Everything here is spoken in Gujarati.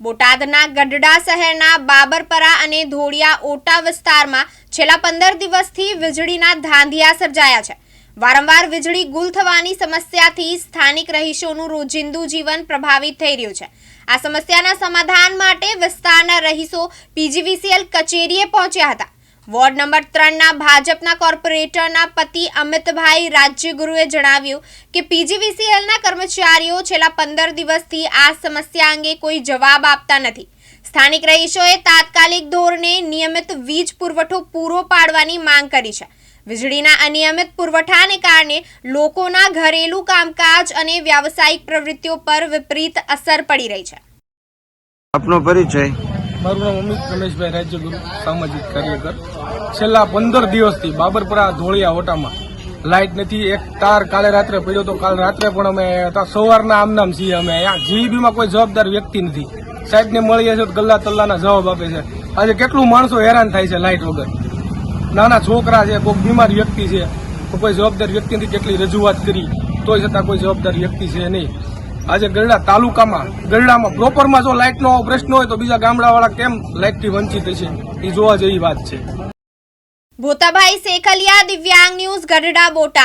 બોટાદના ગઢડા શહેરના બાબરપરા અને ધોળિયા ઓટા વિસ્તારમાં છેલ્લા પંદર દિવસથી વીજળીના ધાંધિયા સર્જાયા છે. વારંવાર વીજળી ગુલ થવાની સમસ્યાથી સ્થાનિક રહીશોનું રોજિંદુ જીવન પ્રભાવિત થઈ રહ્યું છે. આ સમસ્યાના સમાધાન માટે વિસ્તારના રહીશો પીજીવીસીએલ કચેરીએ પહોંચ્યા હતા. વોર્ડ નંબર ત્રણના ભાજપના કોર્પોરેટરના પતિ અમિતભાઈ રાજ્યગુરુએ જણાવ્યું કે પીજીવીસીએલના કર્મચારીઓ છેલ્લા પંદર દિવસથી આ સમસ્યા અંગે કોઈ જવાબ આપતા નથી. સ્થાનિક રહીશોએ તાત્કાલિક ધોરણે નિયમિત વીજ પુરવઠો પૂરો પાડવાની માંગ કરી છે. વીજળીના અનિયમિત પુરવઠાને કારણે લોકોના ઘરેલું કામકાજ અને વ્યાવસાયિક પ્રવૃત્તિઓ પર વિપરીત અસર પડી રહી છે. આપનો પરિચય. મારું નામ અમિત રમેશભાઈ રાજ્યગુરુ, સામાજિક કાર્યકર. છેલ્લા પંદર દિવસથી બાબરપરા ધોળિયા ઓટામાં લાઇટ નથી, એક તાર કાલે રાત્રે પડ્યો તો કાલ રાત્રે પણ અમે સવારના આમનામ છીએ અમે. અહીંયા જીઈબીમાં કોઈ જવાબદાર વ્યક્તિ નથી. સાહેબને મળીએ છીએ તો ગલ્લા તલ્લાના જવાબ આપે છે. આજે કેટલું માણસો હેરાન થાય છે લાઇટ વગર. નાના છોકરા છે કોઈ બીમાર વ્યક્તિ છે. કોઈ જવાબદાર વ્યક્તિ નથી, કેટલી રજૂઆત કરી. તોય છતાં કોઈ જવાબદાર વ્યક્તિ છે નહીં. આજે ગરડા તાલુકામાં, ગરડામાં પ્રોપરમાં જો લાઇટનો પ્રશ્ન હોય તો બીજા ગામડાવાળા કેમ લાઇટથી વંચિત છે એ જોવા જેવી વાત છે. ભૂતાભાઈ સેકલિયા દિવ્યાંગ ન્યૂઝ ગઢડા, બોટાદ.